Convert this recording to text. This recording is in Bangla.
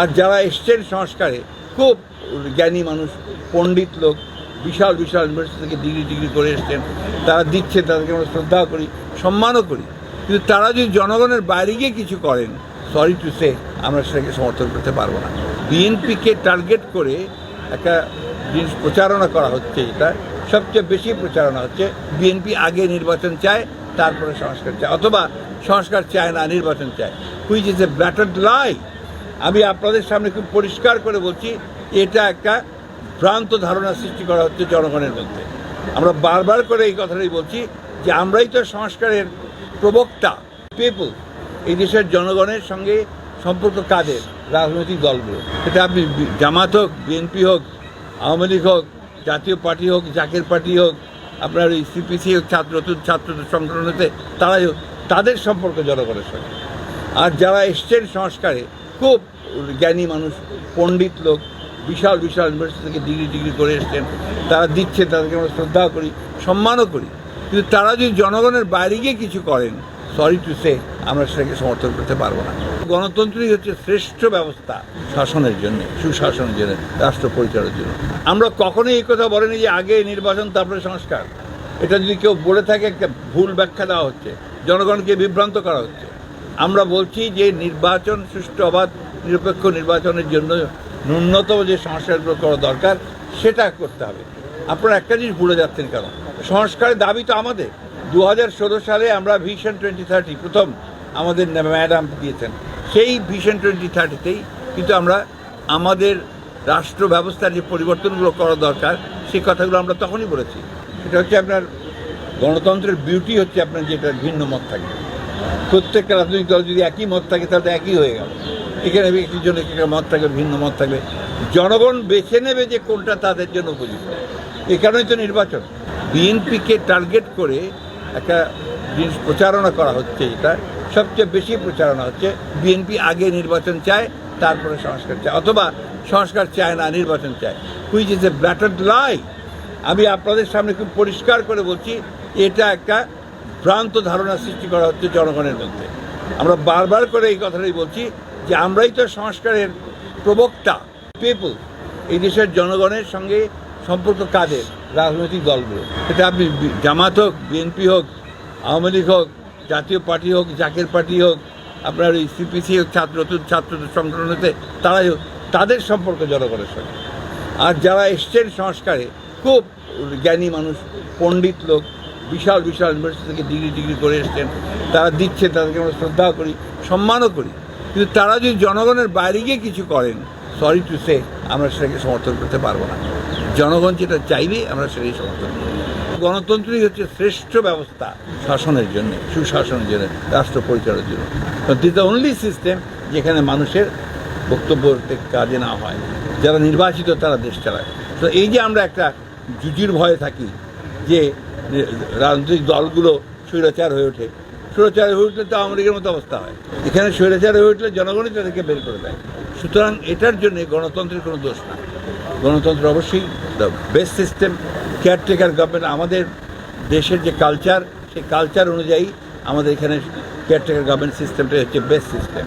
আর যারা এসছেন সংস্কারে, খুব জ্ঞানী মানুষ, পণ্ডিত লোক, বিশাল বিশাল ইউনিভার্সিটি থেকে ডিগ্রি ডিগ্রি করে এসছেন। তারা দিচ্ছে তাদেরকে আমরা শ্রদ্ধা করি, সম্মানও করি। কিন্তু তারা যদি জনগণের বাইরে গিয়ে কিছু করেন সরি টু সে আমরা সেটাকে সমর্থন করতে পারব না। বিএনপিকে টার্গেট করে একটা জিনিস প্রচারণা করা হচ্ছে, এটা সবচেয়ে বেশি প্রচারণা হচ্ছে, বিএনপি আগে নির্বাচন চায়, তারপরে সংস্কার চায়, অথবা সংস্কার চায় না, নির্বাচন চায়। হুইচ ইজ এ ব্ল্যাটার্ড লাই আমি আপনাদের সামনে খুব পরিষ্কার করে বলছি, এটা একটা ভ্রান্ত ধারণা সৃষ্টি করা হচ্ছে জনগণের মধ্যে। আমরা বারবার করে এই কথাটাই বলছি যে আমরাই তো সংস্কারের প্রবক্তা পিপল এই দেশের জনগণের সঙ্গে সম্পর্ক কাদের, রাজনৈতিক দলগুলো এটা আপনি জামাত হোক বিএনপি হোক, আওয়ামী লীগ হোক, জাতীয় পার্টি হোক, জাকের পার্টি হোক, আপনার ওই সিপিসি হোক, ছাত্র ছাত্র সংগঠনেতে তারাই হোক, তাদের সম্পর্ক জনগণের সঙ্গে। আর যারা এসছেন সংস্কারে খুব জ্ঞানী মানুষ, পণ্ডিত লোক, বিশাল বিশাল ইউনিভার্সিটি থেকে ডিগ্রি ডিগ্রি করে এসছেন। তারা দিচ্ছে তাদেরকে আমরা শ্রদ্ধা করি, সম্মানও করি। কিন্তু তারা যদি জনগণের বাইরে গিয়ে কিছু করেন সরি টু সে আমরা সেটাকে সমর্থন করতে পারব না। গণতন্ত্রই হচ্ছে শ্রেষ্ঠ ব্যবস্থা শাসনের জন্য, সুশাসনের জন্য, রাষ্ট্র পরিচালনার জন্য। আমরা কখনোই এই কথা বলিনি যে আগে নির্বাচন, তারপরে সংস্কার। এটা যদি কেউ বলে থাকে, একটা ভুল ব্যাখ্যা দেওয়া হচ্ছে। জনগণকে বিভ্রান্ত করা হচ্ছে। আমরা বলছি যে নির্বাচন, সুষ্ঠু অবাধ নিরপেক্ষ নির্বাচনের জন্য ন্যূনতম যে সংস্কারগুলো করা দরকার, সেটা করতে হবে। আপনারা একটা জিনিস ভুলে যাচ্ছেন কেন? সংস্কারের দাবি তো আমাদের। দু হাজার ষোলো সালে আমরা ভিশন টোয়েন্টি থার্টি প্রথম আমাদের ম্যাডাম দিয়েছেন। সেই ভিশন টোয়েন্টি থার্টিতেই কিন্তু আমরা আমাদের রাষ্ট্র ব্যবস্থার যে পরিবর্তনগুলো করা দরকার, সেই কথাগুলো আমরা তখনই বলেছি। সেটা হচ্ছে আপনার গণতন্ত্রের বিউটি হচ্ছে আপনার যেটা ভিন্ন মত থাকে। প্রত্যেকটা রাজনৈতিক দল যদি একই মত থাকে, তাহলে একই হয়ে গেল। এখানে একটির জন্য একটা মত থাকবে, ভিন্ন মত থাকবে। জনগণ বেছে নেবে যে কোনটা তাদের জন্য উপযুক্ত। এ কারণেই তো নির্বাচন। বিএনপিকে টার্গেট করে একটা জিনিস প্রচারণা করা হচ্ছে, এটা সবচেয়ে বেশি প্রচারণা হচ্ছে। বিএনপি আগে নির্বাচন চায়, তারপরে সংস্কার চায়, অথবা সংস্কার চায় না, নির্বাচন চায়। হুইচ ইজ এ ব্ল্যাটার্ড লাই আমি আপনাদের সামনে খুব পরিষ্কার করে বলছি, এটা একটা ভ্রান্ত ধারণা সৃষ্টি করা হচ্ছে জনগণের মধ্যে। আমরা বারবার করে এই কথাটাই বলছি যে আমরাই তো সংস্কারের প্রবক্তা পিপল এই দেশের জনগণের সঙ্গে সম্পর্ক কাদের? রাজনৈতিক দলগুলো এটা আপনি জামাত হোক, বিএনপি হোক, আওয়ামী লীগ হোক, জাতীয় পার্টি হোক, জাকের পার্টি হোক, আপনার ওই সিপিসি হোক, ছাত্র ছাত্র সংগঠনেতে, তারাই হোক, তাদের সম্পর্ক জনগণের সঙ্গে। আর যারা এসছেন সংস্কারে, খুব জ্ঞানী মানুষ, পণ্ডিত লোক বিশাল বিশাল ইউনিভার্সিটি থেকে ডিগ্রি ডিগ্রি করে এসছেন। তারা দিচ্ছে তাদেরকে আমরা শ্রদ্ধা করি, সম্মানও করি। কিন্তু তারা যদি জনগণের বাইরে গিয়ে কিছু করেন সরি টু সে আমরা সেটাকে সমর্থন করতে পারব না। জনগণ যেটা চাইবে, আমরা সেটাই সমর্থন করব। গণতন্ত্রই হচ্ছে শ্রেষ্ঠ ব্যবস্থা শাসনের জন্য, সুশাসনের জন্য, রাষ্ট্র পরিচালনার জন্য। দিস দ্য অনলি সিস্টেম যেখানে মানুষের বক্তব্য কাজে না হয়। যারা নির্বাচিত, তারা দেশ চালায়। তো এই যে আমরা একটা জুজির ভয়ে থাকি যে রাজনৈতিক দলগুলো স্বৈরাচার হয়ে ওঠে। স্বৈরাচার হয়ে উঠলে তো আমেরিকার মতো অবস্থা হয়। এখানে স্বৈরাচার হয়ে উঠলে জনগণই তাদেরকে বের করে দেয়। সুতরাং এটার জন্য গণতন্ত্রের কোনো দোষ না গণতন্ত্র অবশ্যই the best system caretaker government আমাদের দেশের যে কালচার সেই কালচার অনুযায়ী আমাদের এখানে কেয়ারটেকার গভর্নমেন্ট সিস্টেমটা হচ্ছে বেস্ট সিস্টেম